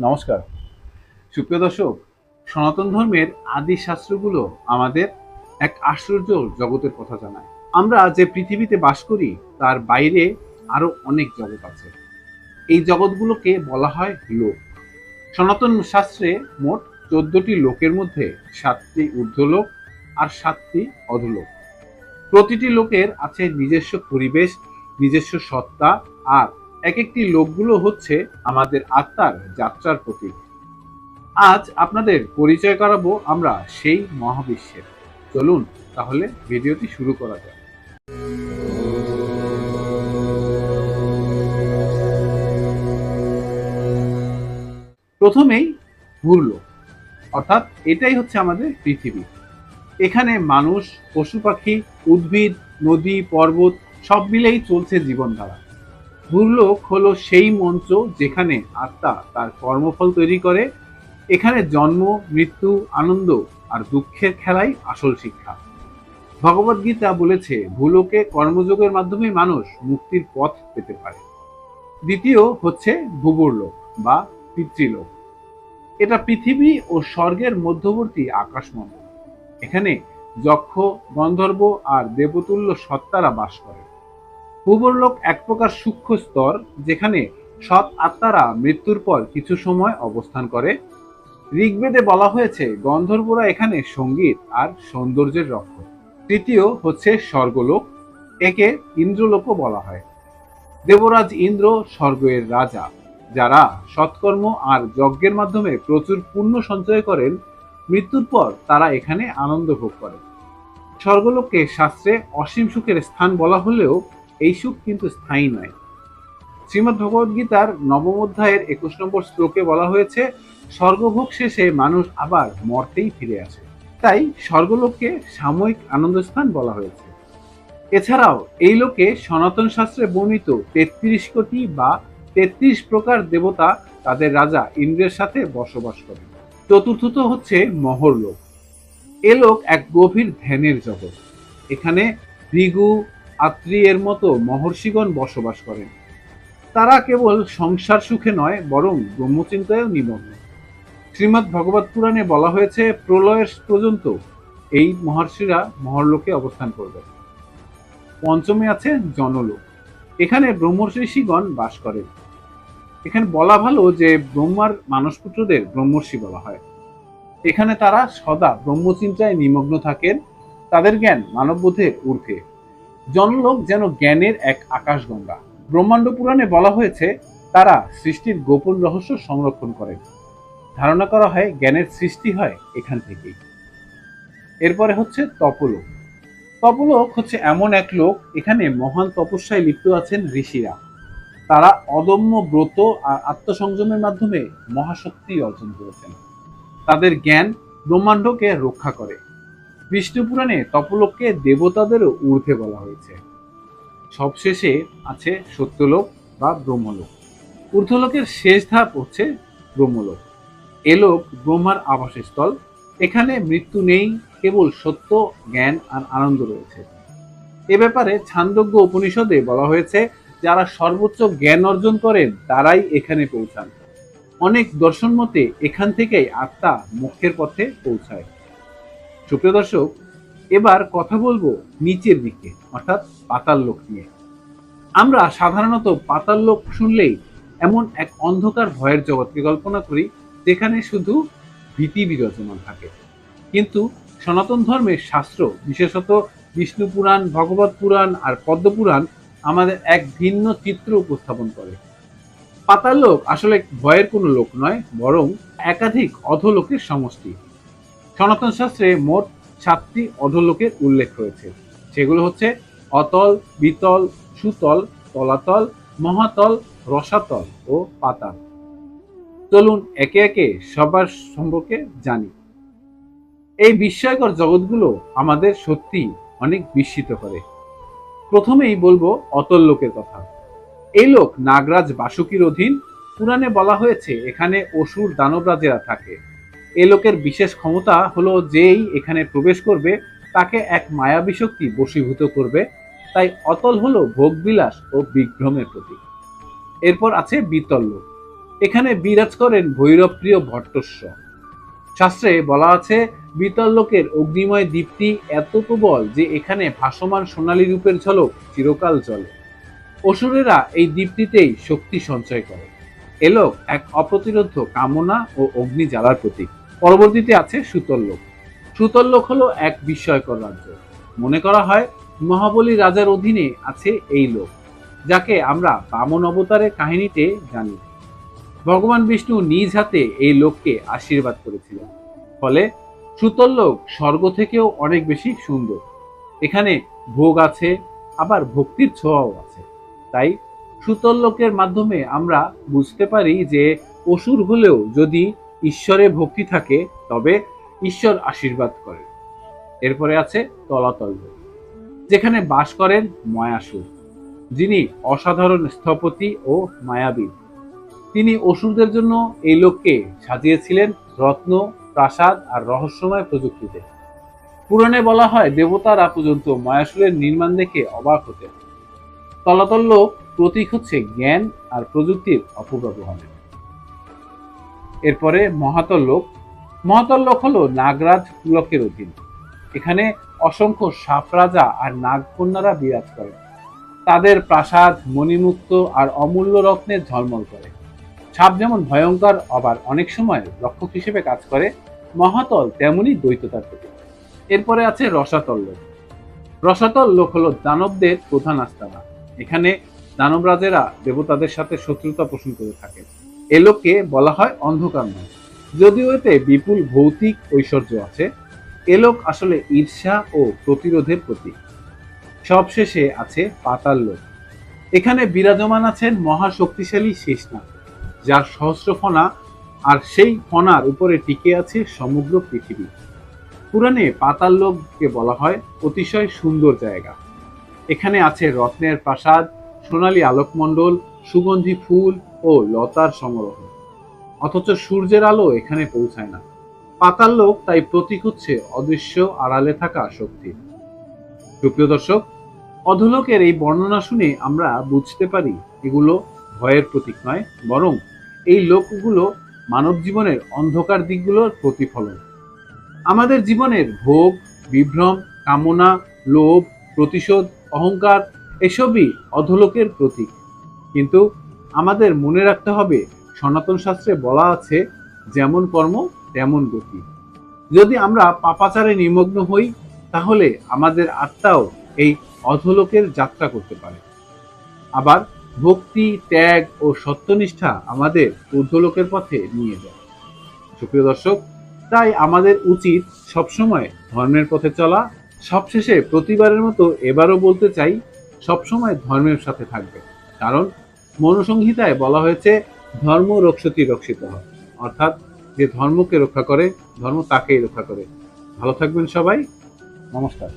নমস্কার। সুপ্রিয় দর্শক, সনাতন ধর্মের আদি শাস্ত্রগুলো আমাদের এক আশ্চর্য জগতের কথা জানায়। আমরা যে পৃথিবীতে বাস করি, তার বাইরে আরও অনেক জগৎ আছে। এই জগৎগুলোকে বলা হয় লোক। সনাতন শাস্ত্রে মোট চোদ্দটি লোকের মধ্যে সাতটি ঊর্ধ্বলোক আর সাতটি অধলোক। প্রতিটি লোকের আছে নিজস্ব পরিবেশ, নিজস্ব সত্তা আর এক একটি লোকগুলো হচ্ছে আমাদের আত্মার যাত্রার প্রতীক। আজ আপনাদের পরিচয় করাবো আমরা সেই মহাবিশ্বের। চলুন তাহলে ভিডিওটি শুরু করা যাক। প্রথমেই ভূরলোক অর্থাৎ এটাই হচ্ছে আমাদের পৃথিবী। এখানে মানুষ, পশু পাখি, উদ্ভিদ, নদী, পর্বত সব মিলেই চলছে জীবনধারা। ভূলোক হলো সেই মঞ্চ যেখানে আত্মা তার কর্মফল তৈরি করে। এখানে জন্ম, মৃত্যু, আনন্দ আর দুঃখের খেলাই আসল শিক্ষা। ভগবদ গীতা বলেছে, ভূলোকে কর্মযোগের মাধ্যমে মানুষ মুক্তির পথ পেতে পারে। দ্বিতীয় হচ্ছে ভূবরলোক বা পিতৃলোক। এটা পৃথিবী ও স্বর্গের মধ্যবর্তী আকাশমণ্ডল। এখানে যক্ষ, গন্ধর্ব আর দেবতুল্য সত্তারা বাস করে। ভূবরলোক এক প্রকার সূক্ষ্ম স্তর, যেখানে সৎ আত্মারা মৃত্যুর পর কিছু সময় অবস্থান করে। ঋগ্বেদে বলা হয়েছে, গন্ধর্বরা এখানে সংগীত আর সৌন্দর্যের রক্ষক। তৃতীয় হচ্ছে স্বর্গলোক, একে ইন্দ্রলোকও বলা হয়। দেবরাজ ইন্দ্র স্বর্গের রাজা, যারা সৎকর্ম আর যজ্ঞের মাধ্যমে প্রচুর পুণ্য সঞ্চয় করেন, মৃত্যুর পর তারা এখানে আনন্দ ভোগ করে স্বর্গলোককে শাস্ত্রে অসীম সুখের স্থান বলা হলেও এই সুখ কিন্তু স্থায়ী নয়। শ্রীমদ্ ভগবদ গীতার নবম অধ্যায়ের একুশ নম্বর শ্লোকে বলা হয়েছে, স্বর্গভোগ শেষে মানুষ আবার মর্তেই ফিরে আসে। তাই স্বর্গলোককে সাময়িক আনন্দস্থান বলা হয়েছে। এছাড়াও এই লোকে সনাতন শাস্ত্রে বর্ণিত তেত্রিশ কোটি বা তেত্রিশ প্রকার দেবতা তাদের রাজা ইন্দ্রের সাথে বসবাস করে। চতুর্থত হচ্ছে মহরলোক। এ লোক এক গভীর ধ্যানের জগৎ। এখানে ভৃগু আত্রি এর মতো মহর্ষিগণ বসবাস করেন। তারা কেবল সংসার সুখে নয়, বরং ব্রহ্মচিন্তায়ও নিমগ্ন। শ্রীমৎ ভগবত পুরাণে বলা হয়েছে, প্রলয়ের পর্যন্ত এই মহর্ষিরা মহর্লোকে অবস্থান করবে পঞ্চমে আছে জনলোক। এখানে ব্রহ্মর্ষিগণ বাস করেন। এখানে বলা ভালো যে ব্রহ্মার মানসপুত্রদের ব্রহ্মর্ষি বলা হয়। এখানে তারা সদা ব্রহ্মচিন্তায় নিমগ্ন থাকেন, তাদের জ্ঞান মানববোধের ঊর্ধ্বে। জনলোক যেন জ্ঞানের এক আকাশগঙ্গা। ব্রহ্মাণ্ড পুরাণে বলা হয়েছে, তারা সৃষ্টির গোপন রহস্য সংরক্ষণ করেন ধারণা করা হয়, জ্ঞানের সৃষ্টি হয় এখান থেকেই। এরপরে হচ্ছে তপলোক। তপলোক হচ্ছে এমন এক লোক, এখানে মহান তপস্যায় লিপ্ত আছেন ঋষিরা। তারা অদম্য ব্রত আর আত্মসংযমের মাধ্যমে মহাশক্তি অর্জন করেছেন। তাদের জ্ঞান ব্রহ্মাণ্ডকে রক্ষা করে। বিষ্ণু পুরাণে তপলোককে দেবতাদেরও ঊর্ধ্বে বলা হয়েছে। সবশেষে আছে সত্যলোক বা ব্রহ্মলোক। ঊর্ধ্বলোকের শেষ ধাপ হচ্ছে ব্রহ্মলোক। এলোক ব্রহ্মার আবাসস্থল। এখানে মৃত্যু নেই, কেবল সত্য, জ্ঞান আর আনন্দ রয়েছে। এ ব্যাপারে ছান্দজ্ঞ উপনিষদে বলা হয়েছে, যারা সর্বোচ্চ জ্ঞান অর্জন করেন, তারাই এখানে পৌঁছান। অনেক দর্শন মতে এখান থেকেই আত্মা মুখ্যের পথে পৌঁছায়। সুপ্রিয় দর্শক, এবার কথা বলব নিচের দিকে, অর্থাৎ পাতাল লোক নিয়ে। আমরা সাধারণত পাতাল লোক শুনলেই এমন এক অন্ধকার ভয়ের জগৎকে কল্পনা করি, যেখানে শুধু ভীতি বিরাজমান থাকে। কিন্তু সনাতন ধর্মের শাস্ত্র, বিশেষত বিষ্ণু পুরাণ, ভগবত পুরাণ আর পদ্মপুরাণ আমাদের এক ভিন্ন চিত্র উপস্থাপন করে। পাতাল লোক আসলে ভয়ের কোনো লোক নয়, বরং একাধিক অধলোকের সমষ্টি। সনাতন শাস্ত্রে মোট সাতটি অধলোকের উল্লেখ রয়েছে। সেগুলো হচ্ছে অতল, বিতল, সুতল, তলাতল, মহাতল, রসাতল ও পাতাল। চলুন একে একে সবার সম্পর্কে জানি। এই বিস্ময়কর জগৎগুলো আমাদের সত্যি অনেক বিস্মিত করে। প্রথমেই বলব অতল লোকের কথা। এই লোক নাগরাজ বাসুকির অধীন পুরাণে বলা হয়েছে, এখানে অসুর দানবরাজেরা থাকে। এ লোকের বিশেষ ক্ষমতা হলো যেই এখানে প্রবেশ করবে, তাকে এক মায়াবী শক্তি বশীভূত করবে। তাই অতল হলো ভোগবিলাস ও বিভ্রমের প্রতীক। এরপর আছে বিতল লোক এখানে বিরাজ করেন ভৈরবপ্রিয় ভট্টস্ব শাস্ত্রে বলা আছে বিতল লোকের অগ্নিময় দীপ্তি এত প্রবল যে এখানে ভাসমান সোনালী রূপের ঝলক চিরকাল চলে অসুরেরা এই দীপ্তিতেই শক্তি সঞ্চয় করে। এলোক এক অপ্রতিরোধ কামনা ও অগ্নি জ্বালার প্রতীক। পরবর্তীতে আছে সুতল লোক সুতল লোক হলো এক বিস্ময়কর রাজ্য। মনে করা হয়, মহাবলী রাজার অধীনে আছে এই লোক, যাকে আমরা বামন অবতারের কাহিনীতে জানি। ভগবান বিষ্ণু নিজ হাতে এই লোককে আশীর্বাদ করেছিলেন। ফলে সুতল লোক স্বর্গ থেকেও অনেক বেশি সুন্দর। এখানে ভোগ আছে, আবার ভক্তির ছোঁয়াও আছে। তাই সুতল লোকের মাধ্যমে আমরা বুঝতে পারি যে অসুর হলেও যদি ঈশ্বরে ভক্তি থাকে, তবে ঈশ্বর আশীর্বাদ করে। এরপরে আছে তলাতল যেখানে বাস করেন ময়াসুর, যিনি অসাধারণ স্থপতি ও মায়াবী তিনি অসুরদের জন্য এই লোককে সাজিয়েছিলেন রত্ন, প্রাসাদ আর রহস্যময় প্রযুক্তিতে। পুরাণে বলা হয়, দেবতারা পর্যন্ত ময়াসুরের নির্মাণ দেখে অবাক হতেন। তলাতল লোক প্রতীক হচ্ছে জ্ঞান আর প্রযুক্তির অপব্যবহার। এরপরে মহাতল লোক। মহাতল লোক হলো নাগরাজ পুলকের অধীন। এখানে অসংখ্য সাপ রাজা আর নাগকন্যারা বিরাজ করেন। তাদের প্রাসাদ মণিমুক্ত আর অমূল্য রত্নে ঝলমল করে। সাপ যেমন ভয়ঙ্কর, আবার অনেক সময় রক্ষক হিসেবে কাজ করে, মহাতল তেমনই দ্বৈততার প্রতীক। এরপরে আছে রসাতল লোক। রসাতল লোক হলো দানবদের প্রধান আস্তানা। এখানে দানবরাজেরা দেবতাদের সাথে শত্রুতা পোষণ করে থাকে। এ লোককে বলা হয় অন্ধকার নয়। যদিও এতে বিপুল ভৌতিক ঐশ্বর্য আছে, এলোক আসলে ঈর্ষা ও প্রতিরোধের প্রতীক। সবশেষে আছে পাতাল লোক। এখানে বিরাজমান আছেন মহাশক্তিশালী শেষনাগ, যার সহস্র ফনা আর সেই ফনার উপরে টিকে আছে সমগ্র পৃথিবী। পুরাণে পাতাল লোককে বলা হয় অতিশয় সুন্দর জায়গা। এখানে আছে রত্নের প্রাসাদ সোনালী আলোকমণ্ডল, সুগন্ধি ফুল ও লতার সমারোহ অথচ সূর্যের আলো এখানে পৌঁছায় না। পাতাল লোক তাই প্রতীক হচ্ছে অদৃশ্য আড়ালে থাকা শক্তি। সুপ্রিয় দর্শক, অধলোকের এই বর্ণনা শুনে আমরা বুঝতে পারি এগুলো ভয়ের প্রতীক নয়, বরং এই লোকগুলো মানব জীবনের অন্ধকার দিকগুলোর প্রতিফলন। আমাদের জীবনের ভোগ, বিভ্রম, কামনা, লোভ, প্রতিশোধ, অহংকার এসবই অধলোকের প্রতীক। কিন্তু আমাদের মনে রাখতে হবে, সনাতন শাস্ত্রে বলা আছে, যেমন কর্ম, তেমন গতি। যদি আমরা পাপাচারে নিমগ্ন হই, তাহলে আমাদের আত্মাও এই অধলোকের যাত্রা করতে পারে। আবার ভক্তি, ত্যাগ ও সত্যনিষ্ঠা আমাদের ঊর্ধ্বলোকের পথে নিয়ে যায়। সুপ্রিয় দর্শক, তাই আমাদের উচিত সবসময় ধর্মের পথে চলা। সবশেষে প্রতিবারের মতো এবারও বলতে চাই সবসময় ধর্মের সাথে থাকবে। কারণ মনুসংহিতায় বলা হয়েছে, ধর্ম রক্ষতি রক্ষিত হয়। অর্থাৎ যে ধর্মকে রক্ষা করে, ধর্ম তাকেই রক্ষা করে। ভালো থাকবেন সবাই। নমস্কার।